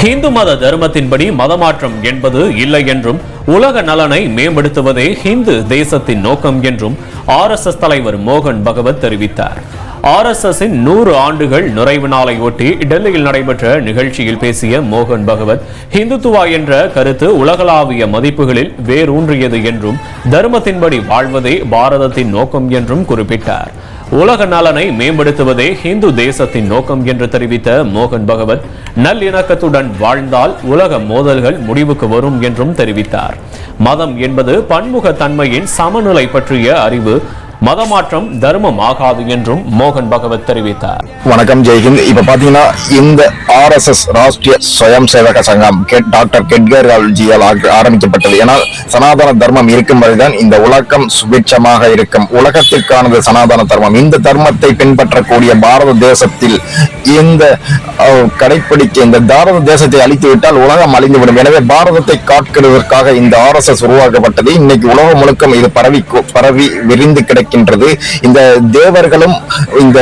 ஹிந்து மத தர்மத்தின்படி மதமாற்றம் என்பது இல்லை என்றும் உலக நலனை மேம்படுத்துவதே ஹிந்து தேசத்தின் நோக்கம் என்றும் ஆர்எஸ்எஸ் தலைவர் மோகன் பகவத் தெரிவித்தார். ஆர்எஸ்எஸ்ஸின் நூறு ஆண்டுகள் நிறைவு நாளை ஒட்டி டெல்லியில் நடைபெற்ற நிகழ்ச்சியில் பேசிய மோகன் பகவத் ஹிந்துத்துவா என்ற கருத்து உலகளாவிய மதிப்புகளில் வேரூன்றியது என்றும் தர்மத்தின்படி வாழ்வதே பாரதத்தின் நோக்கம் என்றும் குறிப்பிட்டார். உலக நலனை மேம்படுத்துவதே ஹிந்து தேசத்தின் நோக்கம் என்று தெரிவித்த மோகன் பகவத் நல்லிணக்கத்துடன் வாழ்ந்தால் உலக மோதல்கள் முடிவுக்கு வரும் என்றும் தெரிவித்தார். மதம் என்பது பன்முகத்தன்மையின் சமநிலை பற்றிய அறிவு மதமாற்றம் தர்மம் ஆகாது என்றும் மோகன் பகவத் தெரிவித்தார். வணக்கம் ஜெய்ஹிந்த் இப்ப பாத்தீங்கன்னா இந்த ஆர்எஸ்எஸ் ராஷ்டிரிய சுயம் சேவக சங்கம் டாக்டர் கெட்கர் ஜியால் ஆரம்பிக்கப்பட்டது. ஏன்னா சனாதன தர்மம் இருக்கும் வரைதான் இந்த உலகம் சுபிட்சமாக இருக்கும். உலகத்திற்கானது சனாதன தர்மம். இந்த தர்மத்தை பின்பற்றக்கூடிய பாரத தேசத்தில் இந்த கடைப்பிடிக்க இந்த பாரத தேசத்தை அழித்து விட்டால் உலகம் அழிந்துவிடும். எனவே பாரதத்தை காட்கிறதற்காக இந்த ஆர்எஸ்எஸ் உருவாக்கப்பட்டது. இன்னைக்கு உலகம் முழுக்கம் இது பரவி பரவி விரிந்து கிடைக்கும் இருக்கின்றது. இந்த தேவர்களும் இந்த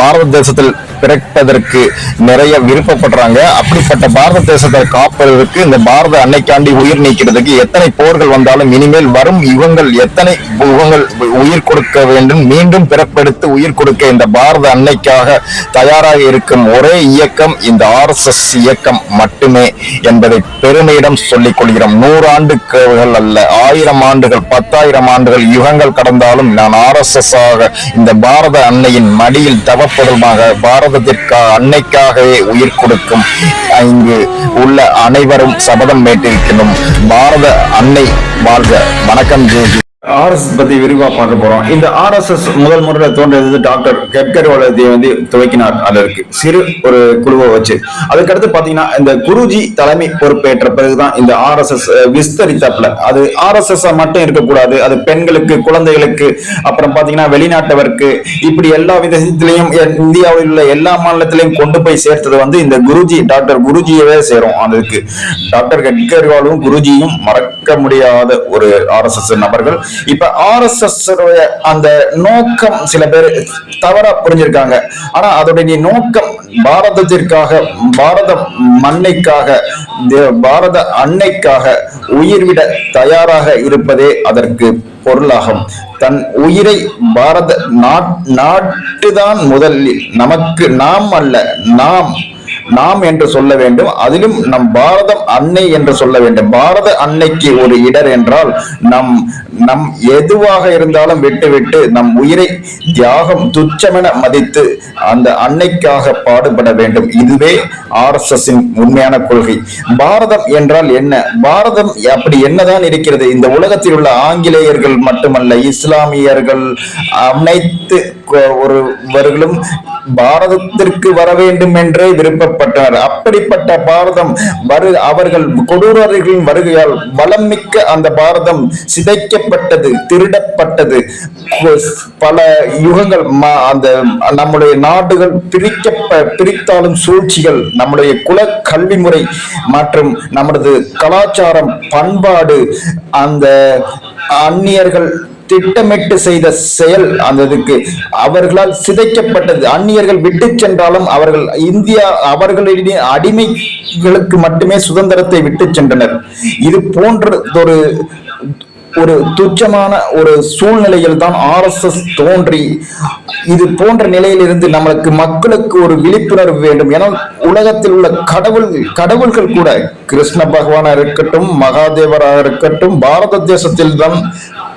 பாரத தேசத்தில் பிறப்பதற்கு நிறைய விருப்பப்படுறாங்க. அப்படிப்பட்ட பாரத தேசத்தை காப்பதற்கு இந்த பாரத அன்னைக்காண்டி உயிர் நீக்கிறதுக்கு எத்தனை போர்கள் வந்தாலும் இனிமேல் வரும் இவங்கள் எத்தனை இவங்கள் உயிர் கொடுக்க வேண்டும் மீண்டும் பிறப்பெடுத்து உயிர் கொடுக்க இந்த பாரத அன்னைக்காக தயாராக இருக்கும் ஒரே இயக்கம் இந்த ஆர்எஸ்எஸ் இயக்கம் மட்டுமே என்பதை பெருமையிடம் சொல்லிக் கொள்கிறோம். நூறு ஆண்டுகள் அல்ல ஆயிரம் ஆண்டுகள் பத்தாயிரம் ஆண்டுகள் யுகங்கள் கடந்தாலும் நான் எஸ் ஆக இந்த பாரத அன்னையின் மடியில் தவப்படுமாக பாரதத்திற்காக அன்னைக்காகவே உயிர் கொடுக்கும். இங்கு உள்ள அனைவரும் சபதம் மேட்டிருக்கணும் பாரத அன்னை வாழ்க. வணக்கம் ஜெய் ஆர்எஸ்எஸ் பத்தி விரிவா பார்க்க போறோம். இந்த ஆர்எஸ்எஸ் முதல் முறையில் தோன்றியது டாக்டர் கெட்கர் வளர்த்தியை வந்து துவக்கினார் அதற்கு சிறு ஒரு குழுவை வச்சு. அதுக்கடுத்து பாத்தீங்கன்னா இந்த குருஜி தலைமை பொறுப்பேற்ற பிறகுதான் இந்த ஆர்எஸ்எஸ் விஸ்தரித்தப்ல அது ஆர்எஸ்எஸ் மட்டும் இருக்கக்கூடாது. அது பெண்களுக்கு குழந்தைகளுக்கு அப்புறம் பாத்தீங்கன்னா வெளிநாட்டவருக்கு இப்படி எல்லா விதத்திலையும் இந்தியாவில் உள்ள எல்லா மாநிலத்திலையும் கொண்டு போய் சேர்த்தது வந்து இந்த குருஜி டாக்டர் குருஜியவே சேரும் அதுக்கு. டாக்டர் கட்கர்வாலும் குருஜியும் மறக்க முடியாத ஒரு ஆர்எஸ்எஸ் நபர்கள். இப்ப ஆர்எஸ்எஸ் அந்த நோக்கம் சில பேர் தவறா புரிஞ்சிருக்காங்க. ஆனா அதோடைய நோக்கம் பாரதத்திற்காக பாரத மண்ணைக்காக பாரத அன்னைக்காக உயிர்விட தயாராக இருப்பதே அதற்கு பொருளாகும். தன் உயிரை பாரத நாட்- நாட்டுதான் முதலில். நமக்கு நாம் அல்ல நாம் நாம் என்று சொல்ல வேண்டும். அதிலும் நம் பாரதம் அன்னை என்று சொல்ல வேண்டும். பாரத அன்னைக்கு ஒரு இடர் என்றால் நம் நம் எதுவாக இருந்தாலும் விட்டுவிட்டு நம் உயிரை தியாகம் துச்சமென மதித்து அந்த அன்னைக்காக பாடுபட வேண்டும். இதுவே ஆர்எஸ்எஸ் உண்மையான கொள்கை. பாரதம் என்றால் என்ன? பாரதம் அப்படி என்னதான் இருக்கிறது? இந்த உலகத்தில் உள்ள ஆங்கிலேயர்கள் மட்டுமல்ல இஸ்லாமியர்கள் அனைத்து ஒரு இவர்களும் பாரதத்திற்கு வர வேண்டும் என்றே விருப்பப்பட்டனர் அப்படிப்பட்ட பாரதம் வரு அவர்கள் கொடூரர்களின் வருகையால் வளம் மிக்க அந்த பாரதம் சிதைக்கப்பட்டது திருடப்பட்டது. பல யுகங்கள் ம- அந்த நம்முடைய நாடுகள் பிரிக்க பிரித்தாலும் சூழ்ச்சிகள் நம்முடைய குல கல்வி முறை மற்றும் நமது கலாச்சாரம் பண்பாடு அந்த அந்நியர்கள் திட்டமிட்டு செய்த செயல் அந்த இதுக்கு. அவர்களால் சிதைக்கப்பட்டது. அந்நியர்கள் விட்டு சென்றாலும் அவர்கள் இந்தியா அவர்களிடையே அடிமைகளுக்கு மட்டுமே சுதந்திரத்தை விட்டு சென்றனர். இது போன்றதொரு ஒரு ஒரு துச்சமான ஒரு சூழ்நிலையில் தான் ஆர்எஸ்எஸ் தோன்றி இது போன்ற நிலையிலிருந்து நம்மளுக்கு மக்களுக்கு ஒரு விழிப்புணர்வு வேண்டும். ஏன்னா உலகத்தில் உள்ள கடவுள் கடவுள்கள் கூட கிருஷ்ண பகவானா இருக்கட்டும் மகாதேவராக இருக்கட்டும் பாரத தேசத்தில் தான்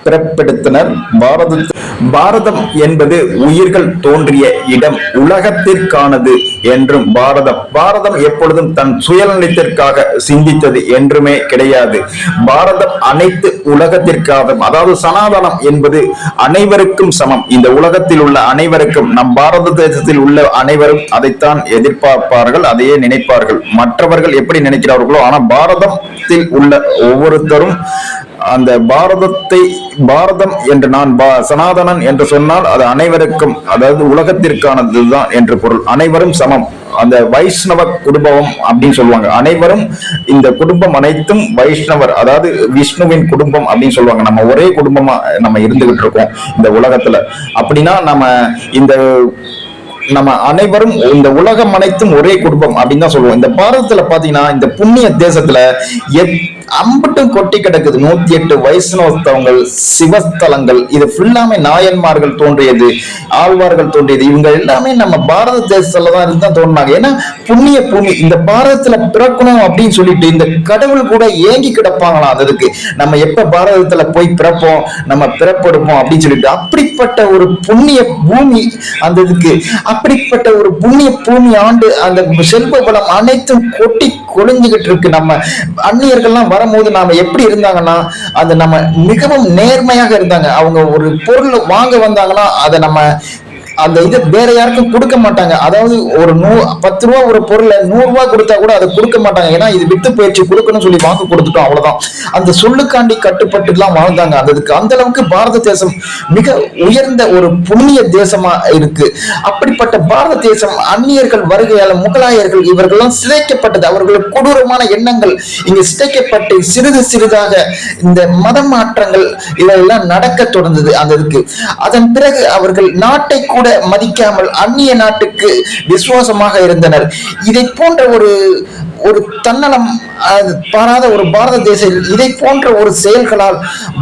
பிறப்பெடுத்தனர் பாரத பாரதம் என்பது உயிர்கள் தோன்றிய இடம். உலகத்திற்கானது என்றும் பாரதம். பாரதம் எப்பொழுதும் தன் சுயநலத்திற்காக சிந்தித்தது என்றுமே கிடையாது. பாரதம் அனைத்து உலகத்திற்காக அதாவது சனாதனம் என்பது அனைவருக்கும் சமம். இந்த உலகத்தில் உள்ள அனைவருக்கும் நம் பாரத தேசத்தில் உள்ள அனைவரும் அதைத்தான் எதிர்பார்ப்பார்கள் அதையே நினைப்பார்கள். மற்றவர்கள் எப்படி நினைக்கிறார்களோ ஆனா பாரதத்தில் உள்ள ஒவ்வொருத்தரும் அந்த பாரதத்தை பாரதம் என்று நான் பா- சனாதனன் என்று சொன்னால் அது அனைவருக்கும் அதாவது உலகத்திற்கானதுதான் என்று பொருள். அனைவரும் சமம். அந்த வைஷ்ணவ குடும்பம் அப்படின்னு சொல்லுவாங்க. அனைவரும் இந்த குடும்பம் அனைத்தும் வைஷ்ணவர் அதாவது விஷ்ணுவின் குடும்பம் அப்படின்னு சொல்லுவாங்க. நம்ம ஒரே குடும்பமா நம்ம இருந்துகிட்டு இருக்கோம் இந்த உலகத்துல. அப்படின்னா நம்ம இந்த நம்ம அனைவரும் இந்த உலகம் அனைத்தும் ஒரே குடும்பம் அப்படின்னு தான் சொல்லுவோம். இந்த பாரதத்துல பாத்தீங்கன்னா இந்த புண்ணிய தேசத்துல எத்- அம்பட்டும் கொட்டி கிடக்குது. நூத்தி எட்டு வைஷ்ணவத்தவங்கள் சிவஸ்தலங்கள். இது ஃபுல்லாமே நாயன்மார்கள் தோன்றியது ஆழ்வார்கள் தோன்றியது. இவங்க எல்லாமே நம்ம பாரத தேசத்துல தான் இருந்து தான் தோன்றினாங்க. ஏன்னா புண்ணிய பூமி இந்த பாரதத்துல பிறக்கணும் அப்படின்னு சொல்லிட்டு இந்த கடவுள் கூட ஏங்கி கிடப்பாங்களாம் அதுக்கு நம்ம எப்ப பாரதத்துல போய் பிறப்போம் நம்ம பிறப்பெடுப்போம் அப்படின்னு சொல்லிட்டு அப்படிப்பட்ட ஒரு புண்ணிய பூமி அந்த இதுக்கு அப்படிப்பட்ட ஒரு புண்ணிய பூமி ஆண்டு அந்த செல்வ வளம் அனைத்தும் கொட்டி கொழிஞ்சுகிட்டு இருக்கு. நம்ம அந்நியர்கள்லாம் வரும்போது நாம எப்படி இருந்தாங்கன்னா அது நம்ம மிகவும் நேர்மையாக இருந்தாங்க. அவங்க ஒரு பொருள் வாங்க வந்தாங்கன்னா அதை நம்ம அந்த இதை வேற யாருக்கும் கொடுக்க மாட்டாங்க. அதாவது ஒரு நூ பத்து ரூபா ஒரு பொருளை நூறு ரூபாய் கொடுத்தா கூட அதை கொடுக்க மாட்டாங்க. ஏன்னா இது வித்து பயிற்சி கொடுக்கணும்னு சொல்லி வாக்கு கொடுத்துட்டோம் அவ்வளவுதான். அந்த சொல்லுக்காண்டி கட்டுப்பட்டு எல்லாம் வாழ்ந்தாங்க. அந்த அதுக்கு அந்த அளவுக்கு பாரத தேசம் மிக உயர்ந்த ஒரு புண்ணிய தேசமா இருக்கு. அப்படிப்பட்ட பாரத தேசம் அந்நியர்கள் வருகையால முகலாயர்கள் இவர்கள்லாம் சிதைக்கப்பட்டது. அவர்களுக்கு கொடூரமான எண்ணங்கள் இங்கு சிதைக்கப்பட்டு சிறிது சிறிதாக இந்த மத மாற்றங்கள் இதெல்லாம் நடக்க தொடர்ந்தது அந்த அதன் பிறகு அவர்கள் நாட்டை கூட மதிக்காமல் அந்நிய நாட்டுக்கு விசுவாசமாக இருந்தனர். இதை போன்ற ஒரு ஒரு தன்னலம் அது பாராத ஒரு பாரத தேச இதை போன்ற ஒரு செயல்களால்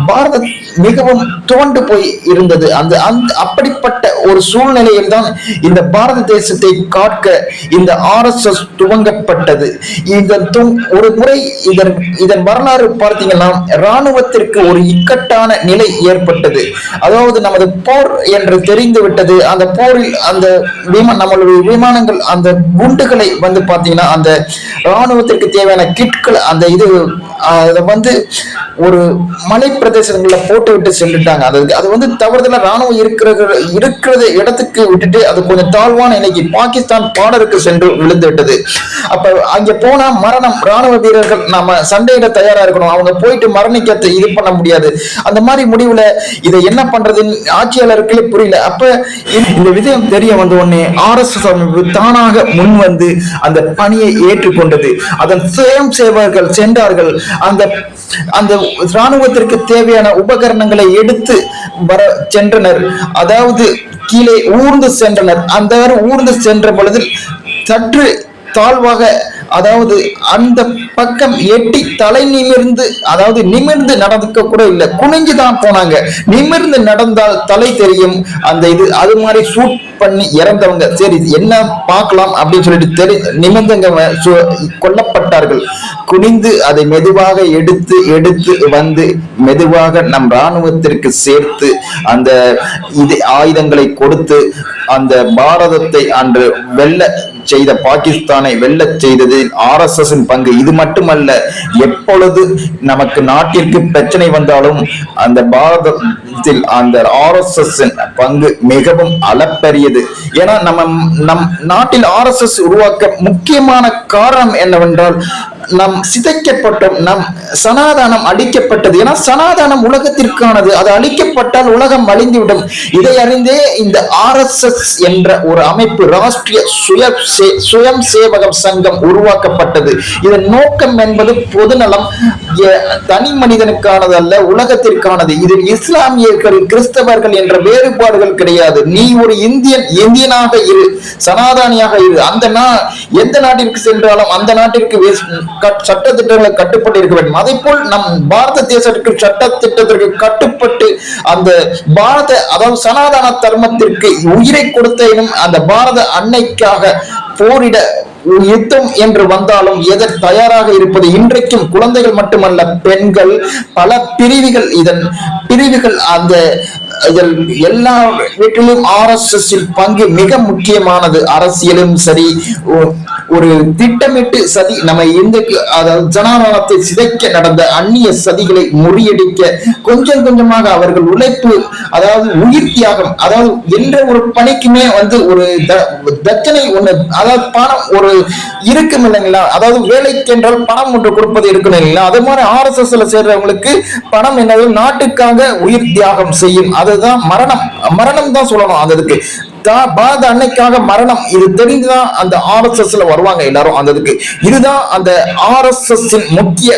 பாரதம் மிகவும் துவண்டு போய் இருந்தது. அந்த அந்த அப்படிப்பட்ட ஒரு சூழ்நிலையில் தான் இந்த பாரத தேசத்தை காக்க இந்த ஆர்எஸ்எஸ் துவங்கப்பட்டது. இந்த ஒரு முறை இதன் இதன் வரலாறு பார்த்தீங்கன்னா ராணுவத்திற்கு ஒரு இக்கட்டான நிலை ஏற்பட்டது. அதாவது நமது போர் என்று தெரிந்து விட்டது அந்த போரில் அந்த விமான நம்மளுடைய விமானங்கள் அந்த குண்டுகளை வந்து பார்த்தீங்கன்னா அந்த ராணுவத்திற்கு தேவையான கிட்கள் அந்த இது அதை வந்து ஒரு மலை பிரதேசங்களில் போட்டு விட்டு சென்றுட்டாங்க. அது அது வந்து தவறுதலாக ராணுவம் இருக்கிற இருக்கிறத இடத்துக்கு விட்டுட்டு அது கொஞ்சம் தாழ்வான இன்னைக்கு பாகிஸ்தான் பார்டருக்கு சென்று விழுந்து விட்டது. அப்ப அங்க போனா மரணம் ராணுவ வீரர்கள் நம்ம சண்டையிட தயாரா இருக்கணும். அவங்க போயிட்டு மரணிக்க இது பண்ண முடியாது. அந்த மாதிரி முடிவுல இதை என்ன பண்றதுன்னு ஆட்சியாளருக்கே புரியல. அப்ப இந்த- இந்த தெரிய வந்த உடனே ஆர்எஸ்எஸ் அமைப்பு தானாக முன் வந்து அந்த பணியை ஏற்றுக்கொண்டது. அதன் சுயம் சேவர்கள் சென்றார்கள். அந்த அந்த ராணுவத்திற்கு தேவையான உபகரணங்களை எடுத்து வர சென்றனர். அதாவது கீழே ஊர்ந்து சென்றனர். அந்த ஊர்ந்து சென்ற பொழுது சற்று தாழ்வாக அதாவது அந்த பக்கம் எட்டி தலை நிமிர்ந்து அதாவது நிமிர்ந்து நடந்துக்க கூட இல்லை குனிஞ்சு தான் போனாங்க. நிமிர்ந்து நடந்தால் தலை தெரியும். அந்த இது அது மாதிரி சூட் பண்ணி இறந்தவங்க சரி இது என்ன பார்க்கலாம் அப்படின்னு சொல்லிட்டு தெரி நிமிர்ந்தங்க கொல்லப்பட்டார்கள். குனிந்து அதை மெதுவாக எடுத்து எடுத்து வந்து மெதுவாக நம் ராணுவத்திற்கு சேர்த்து அந்த இது ஆயுதங்களை கொடுத்து அந்த பாரதத்தை அன்று வெல்ல செய்த பாகிஸ்தானை வெல்ல செய்ததில் ஆர்எஸ்எஸ் பங்கு இது மாதிரி மட்டுமல்ல எப்பொழுது நமக்கு நாட்டிற்கு பிரச்சனை வந்தாலும் அந்த பாரதத்தில் அந்த ஆர்எஸ்எஸ் பங்கு மிகவும் அளப்பரியது. ஏன்னா நம்ம நம் நாட்டில் ஆர்எஸ்எஸ் உருவாக்க முக்கியமான காரணம் என்னவென்றால் நம் சிதைக்கப்பட்டோம் நம் சனாதானம் அழிக்கப்பட்டது. ஏன்னா சனாதானம் உலகத்திற்கானது. அது அழிக்கப்பட்டால் உலகம் அழிந்துவிடும் இதை அறிந்தே இந்த ஆர்எஸ்எஸ் என்ற ஒரு அமைப்பு ராஷ்டிரிய சுய சே- சுயம் சேவகம் சங்கம் உருவாக்கப்பட்டது. இதன் நோக்கம் என்பது பொதுநலம் தனி மனிதனுக்கானது அல்ல உலகத்திற்கானது. இதில் இஸ்லாமியர்கள் கிறிஸ்தவர்கள் என்ற வேறுபாடுகள் கிடையாது. நீ ஒரு இந்தியன் இந்தியனாக இரு சனாதானியாக இரு. அந்த நா எந்த நாட்டிற்கு சென்றாலும் அந்த நாட்டிற்கு வேஸ்- கட்- சட்டத்திட்டங்களை கட்டுப்பட்டு இருக்க வேண்டும். அதே போல் நம் பாரத தேசத்திற்கு சட்டத்திட்டத்திற்கு கட்டுப்பட்டு அந்த பாரத அதாவது சனாதன தர்மத்திற்கு உயிரை கொடுத்தேனும் அந்த பாரத அன்னைக்காக போரிட யுத்தம் என்று வந்தாலும் எதற்கு தயாராக இருப்பது இன்றைக்கும் குழந்தைகள் மட்டுமல்ல பெண்கள் பல பிரிவுகள் இதன் பிரிவுகள் அந்த இதில் எல்லா வீட்டிலும் ஆர்எஸ்எஸ் பங்கு மிக முக்கியமானது. அரசியலும் சரி ஒ- ஒரு திட்டமிட்டு சதி நம்ம இந்த அதாவது ஜனநாயகத்தை சிதைக்க நடந்த அந்நிய சதிகளை முறியடிக்க கொஞ்சம் கொஞ்சமாக அவர்கள் உழைப்பு அதாவது உயிர் தியாகம் அதாவது எந்த ஒரு பணிக்குமே வந்து ஒரு த- தட்சணை ஒண்ணு அதாவது பணம் ஒரு இருக்கும் இல்லைங்களா அதாவது வேலைக்கு என்றால் பணம் ஒன்று கொடுப்பது இருக்கணும் இல்லைங்களா? அதே மாதிரி ஆர்எஸ்எஸ்ல சேர்றவங்களுக்கு பணம் என்னது? நாட்டுக்காக உயிர் தியாகம் செய்யும். அதுதான் மரணம். மரணம் தான் சொல்லணும் அந்த இதுக்கு. பாரத அன்னைக்காக மரணம். இது தெரிந்துதான் அந்த ஆர்எஸ்எஸ்ல வருவாங்க எல்லாரும் அந்த இதுக்கு. இதுதான் அந்த ஆர்எஸ்எஸ் முக்கிய